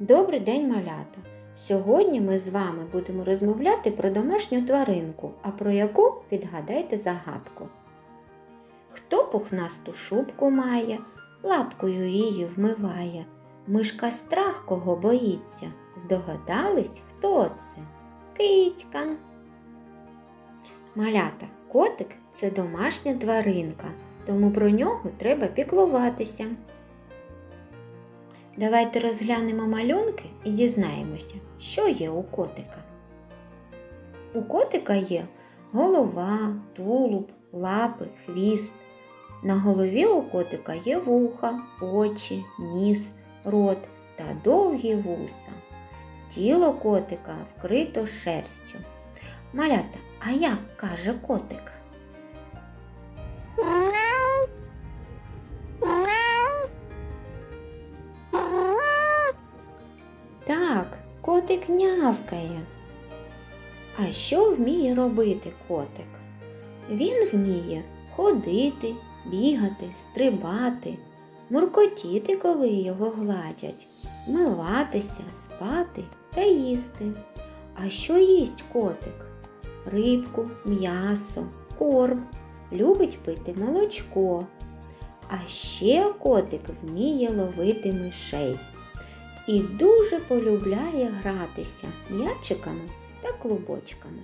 Добрий день, малята! Сьогодні ми з вами будемо розмовляти про домашню тваринку, а про яку відгадайте загадку. Хто пухнасту шубку має, лапкою її вмиває, мишка страх кого боїться. Здогадались, хто це? Кицька. Малята, котик це домашня тваринка, тому про нього треба піклуватися. Давайте розглянемо малюнки і дізнаємося, що є у котика. У котика є голова, тулуб, лапи, хвіст. На голові у котика є вуха, очі, ніс, рот та довгі вуса. Тіло котика вкрито шерстю. Малята, а як каже котик? Так, котик нявкає. А що вміє робити котик? Він вміє ходити, бігати, стрибати, муркотіти, коли його гладять, миватися, спати та їсти. А що їсть котик? Рибку, м'ясо, корм, любить пити молочко. А ще котик вміє ловити мишей і дуже полюбляє гратися м'ячиками та клубочками.